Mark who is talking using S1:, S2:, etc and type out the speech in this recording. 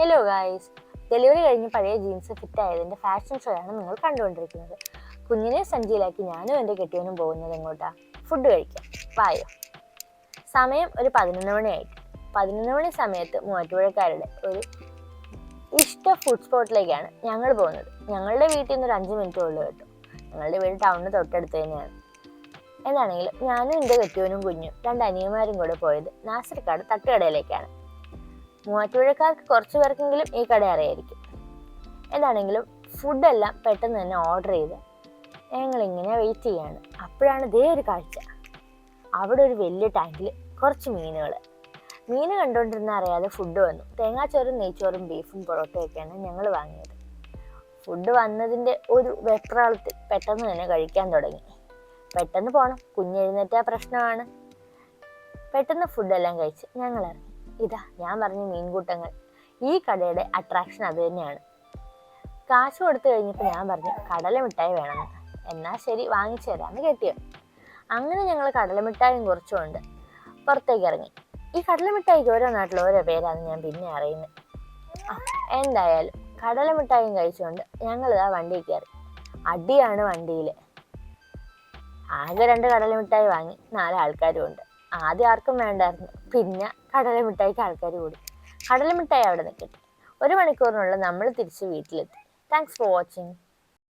S1: Hello guys delivery കഴിഞ്ഞ് പഴയ jeans fit ആയതിന്റെ ഫാഷൻ ഷോ ആണ് നിങ്ങൾ കണ്ടുകൊണ്ടിരിക്കുന്നത്. കുഞ്ഞിനെ സഞ്ചിയിലാക്കി ഞാനും എന്റെ കെട്ടിയവനും പോകുന്നത് എങ്ങോട്ടാ? ഫുഡ് കഴിക്കാം. വായോ. സമയം ഒരു പതിനൊന്ന് മണിയായിട്ട് പതിനൊന്ന് മണി സമയത്ത് മൂവാറ്റുപുഴക്കാരുടെ ഒരു ഇഷ്ട ഫുഡ് സ്പോട്ടിലേക്കാണ് ഞങ്ങൾ പോകുന്നത്. ഞങ്ങളുടെ വീട്ടിൽ നിന്ന് ഒരു അഞ്ച് മിനിറ്റ് ഉള്ളു കേട്ടോ. ഞങ്ങളുടെ വീട് ടൗണിന് തൊട്ടടുത്ത് തന്നെയാണ്. എന്താണെങ്കിലും ഞാനും എന്റെ കെട്ടിയവനും കുഞ്ഞും രണ്ട് അനിയന്മാരും കൂടെ പോയത് നാസർക്കാട് തട്ടുകടയിലേക്കാണ്. മൂവാറ്റുപുഴക്കാർക്ക് കുറച്ച് പേർക്കെങ്കിലും ഈ കട അറിയായിരിക്കും. എന്താണെങ്കിലും ഫുഡെല്ലാം പെട്ടെന്ന് തന്നെ ഓർഡർ ചെയ്ത് ഞങ്ങളിങ്ങനെ വെയിറ്റ് ചെയ്യാണ്. അപ്പോഴാണ് ഇതേ ഒരു കാഴ്ച. അവിടെ ഒരു വലിയ ടാങ്കിൽ കുറച്ച് മീനുകൾ മീൻ കണ്ടുകൊണ്ടിരുന്ന അറിയാതെ ഫുഡ് വന്നു. തേങ്ങാച്ചോറും നെയ്ച്ചോറും ബീഫും പൊറോട്ടയൊക്കെയാണ് ഞങ്ങൾ വാങ്ങിയത്. ഫുഡ് വന്നതിന്റെ ഒരു വെപ്രാളത്തിൽ പെട്ടെന്ന് തന്നെ കഴിക്കാൻ തുടങ്ങി. പെട്ടെന്ന് പോകണം കുഞ്ഞെഴുന്നേറ്റ പ്രശ്നമാണ്. പെട്ടെന്ന് ഫുഡെല്ലാം കഴിച്ച് ഞങ്ങൾ ഇതാ ഞാൻ പറഞ്ഞ മീൻകൂട്ടങ്ങൾ. ഈ കടയുടെ അട്രാക്ഷൻ അത് തന്നെയാണ്. കാശ് കൊടുത്തു കഴിഞ്ഞപ്പോൾ ഞാൻ പറഞ്ഞു കടല മിഠായി വേണമെന്ന് എന്നാൽ ശരി വാങ്ങിച്ചു തരാമെന്ന് കെട്ടിയോ. അങ്ങനെ ഞങ്ങൾ കടല മിഠായും കുറച്ചുകൊണ്ട് പുറത്തേക്ക് ഇറങ്ങി. ഈ കടല മിഠായിക്ക് ഓരോ നാട്ടിൽ ഓരോ പേരാണ് ഞാൻ പിന്നെ അറിയുന്നത്. എന്തായാലും കടല മിഠായും കഴിച്ചുകൊണ്ട് ഞങ്ങൾ ആ വണ്ടിയിൽ കയറി. അടിയാണ് വണ്ടിയിൽ ആകെ രണ്ട് കടല മിഠായി വാങ്ങി നാല് ആൾക്കാരും ഉണ്ട്. ആദ്യം ആർക്കും വേണ്ടായിരുന്നു. പിന്നെ കടല മിഠായിക്ക് ആൾക്കാർ കൂടി. കടല മിഠായി അവിടെ നിൽക്കട്ടെ. ഒരു മണിക്കൂറിനുള്ളിൽ നമ്മൾ തിരിച്ച് വീട്ടിലെത്തി. Thanks for watching